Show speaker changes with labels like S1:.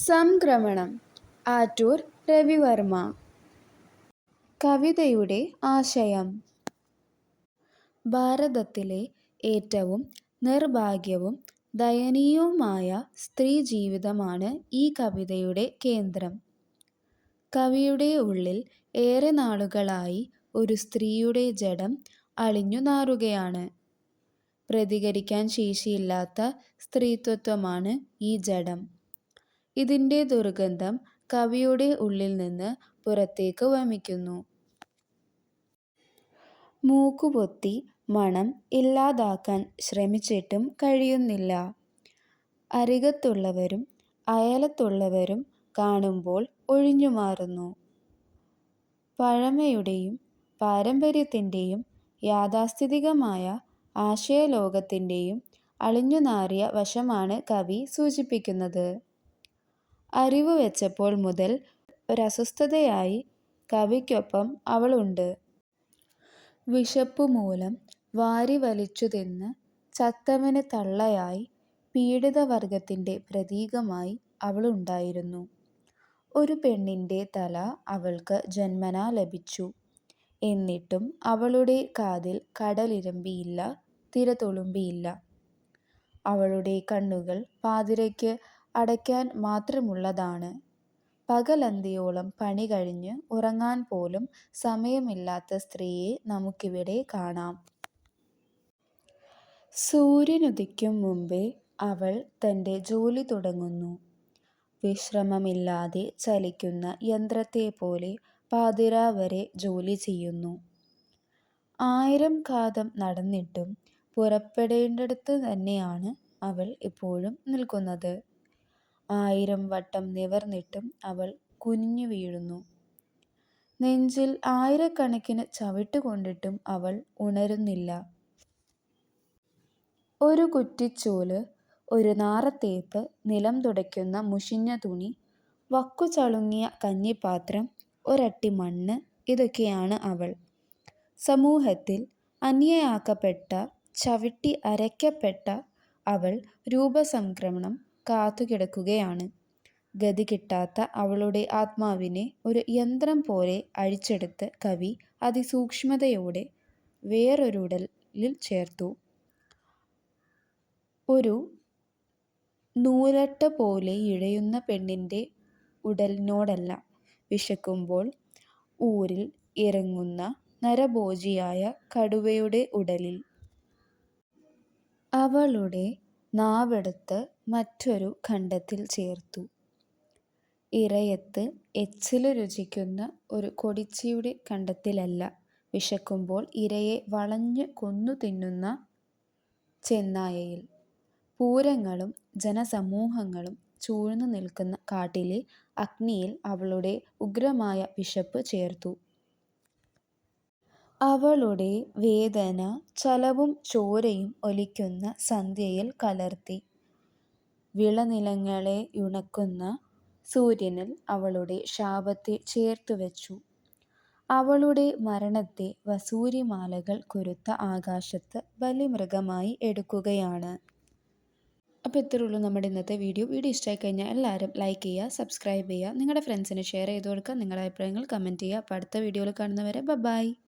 S1: സംക്രമണം ആറ്റൂർ രവിവർമ്മ കവിതയുടെ ആശയം ഭാരതത്തിലെ ഏറ്റവും നിർഭാഗ്യവും ദയനീയവുമായ സ്ത്രീ ജീവിതമാണ് ഈ കവിതയുടെ കേന്ദ്രം. കവിയുടെ ഉള്ളിൽ ഏറെ നാളുകളായി ഒരു സ്ത്രീയുടെ ജഡം അളിഞ്ഞു നാറുകയാണ് പ്രതികരിക്കാൻ ശേഷിയില്ലാത്ത സ്ത്രീത്വത്വമാണ് ഈ ജഡം. ഇതിന്റെ ദുർഗന്ധം കവിയുടെ ഉള്ളിൽ നിന്ന് പുറത്തേക്ക് വമിക്കുന്നു. മൂക്കുപൊത്തി മണം ഇല്ലാതാക്കാൻ ശ്രമിച്ചിട്ടും കഴിയുന്നില്ല. അരികത്തുള്ളവരും അയലത്തുള്ളവരും കാണുമ്പോൾ ഒഴിഞ്ഞു മാറുന്നു പഴമയുടെയും പാരമ്പര്യത്തിന്റെയും യാഥാസ്ഥിതികമായ ആശയലോകത്തിന്റെയും അളിഞ്ഞുനാറിയ വശമാണ് കവി സൂചിപ്പിക്കുന്നത്. അറിവ് വെച്ചപ്പോൾ മുതൽ ഒരസ്വസ്ഥതയായി കവിക്കൊപ്പം അവളുണ്ട്. വിശപ്പുമൂലം തിന്ന് ചത്തവന് തള്ളയായി പീഡിതവർഗത്തിന്റെ പ്രതീകമായി അവളുണ്ടായിരുന്നു. ഒരു പെണ്ണിന്റെ തല അവൾക്ക് ജന്മനാ ലഭിച്ചു. എന്നിട്ടും അവളുടെ കാതിൽ കടലിരമ്പിയില്ല തിര തുളുമ്പിയില്ല. അവളുടെ കണ്ണുകൾ പാതിരയ്ക്ക് അടയ്ക്കാൻ മാത്രമുള്ളതാണ്. പകലന്തിയോളം പണി കഴിഞ്ഞ് ഉറങ്ങാൻ പോലും സമയമില്ലാത്ത സ്ത്രീയെ നമുക്കിവിടെ കാണാം. സൂര്യനുദിക്കും മുമ്പേ അവൾ തന്റെ ജോലി തുടങ്ങുന്നു. വിശ്രമമില്ലാതെ ചലിക്കുന്ന യന്ത്രത്തെ പോലെ പാതിരാ വരെ ജോലി ചെയ്യുന്നു. ആയിരം കാതം നടന്നിട്ടും പുറപ്പെടേണ്ടിടത്ത് തന്നെയാണ് അവൾ ഇപ്പോഴും നിൽക്കുന്നത്. ആയിരം വട്ടം നിവർന്നിട്ടും അവൾ കുനിഞ്ഞു വീഴുന്നു നെഞ്ചിൽ ആയിരക്കണക്കിന് ചവിട്ടുകൊണ്ടിട്ടും അവൾ ഉണരുന്നില്ല. ഒരു കുറ്റിച്ചൂൽ, ഒരു നാറത്തേപ്പ്, നിലം തുടയ്ക്കുന്ന മുഷിഞ്ഞ തുണി, വക്കുചളുങ്ങിയ കഞ്ഞിപ്പാത്രം, ഒരട്ടി മണ്ണ് ഇതൊക്കെയാണ് അവൾ. സമൂഹത്തിൽ അന്യയാക്കപ്പെട്ട, ചവിട്ടി അരയ്ക്കപ്പെട്ട അവൾ രൂപസംക്രമണം കാത്തുകിടക്കുകയാണ്. ഗതി കിട്ടാത്ത അവളുടെ ആത്മാവിനെ ഒരു യന്ത്രം പോലെ അഴിച്ചെടുത്ത് കവി അതിസൂക്ഷ്മതയോടെ വേറൊരുടലിൽ ചേർത്തു. ഒരു നൂലട്ട പോലെ ഇഴയുന്ന പെണ്ണിന്റെ ഉടലിനോടല്ല, വിശക്കുമ്പോൾ ഊരിൽ ഇറങ്ങുന്ന നരഭോജിയായ കടുവയുടെ ഉടലിൽ. അവളുടെ നാവെടുത്ത് മറ്റൊരു ഖണ്ഡത്തിൽ ചേർത്തു. ഇറയത്ത് എച്ചിൽ രുചിക്കുന്ന ഒരു കൊടിച്ചിയുടെ കണ്ടത്തിലല്ല വിശക്കുമ്പോൾ ഇരയെ വളഞ്ഞു കൊന്നു തിന്നുന്ന ചെന്നായയിൽ. പൂരങ്ങളും ജനസമൂഹങ്ങളും ചൂഴ്ന്നു നിൽക്കുന്ന കാട്ടിലെ അഗ്നിയിൽ അവളുടെ ഉഗ്രമായ വിശപ്പ് ചേർത്തു. അവളുടെ വേദന ചലവും ചോരയും ഒലിക്കുന്ന സന്ധ്യയിൽ കലർത്തി. വിളനിലങ്ങളെ യുണക്കുന്ന സൂര്യനിൽ അവളുടെ ശാപത്തെ ചേർത്തുവെച്ചു. അവളുടെ മരണത്തെ വസൂരിമാലകൾ കുരുത്ത ആകാശത്ത് ബലിമൃഗമായി എടുക്കുകയാണ്. അപ്പോൾ ഇത്രയേ ഉള്ളൂ നമ്മുടെ ഇന്നത്തെ വീഡിയോ. വീഡിയോ ഇഷ്ടമായി കഴിഞ്ഞാൽ എല്ലാവരും ലൈക്ക് ചെയ്യുക, സബ്സ്ക്രൈബ് ചെയ്യുക, നിങ്ങളുടെ ഫ്രണ്ട്സിന് ഷെയർ ചെയ്ത് കൊടുക്കുക, നിങ്ങളുടെ അഭിപ്രായങ്ങൾ കമന്റ് ചെയ്യുക. അപ്പോൾ അടുത്ത വീഡിയോയിൽ കാണുന്നവരെ ബൈ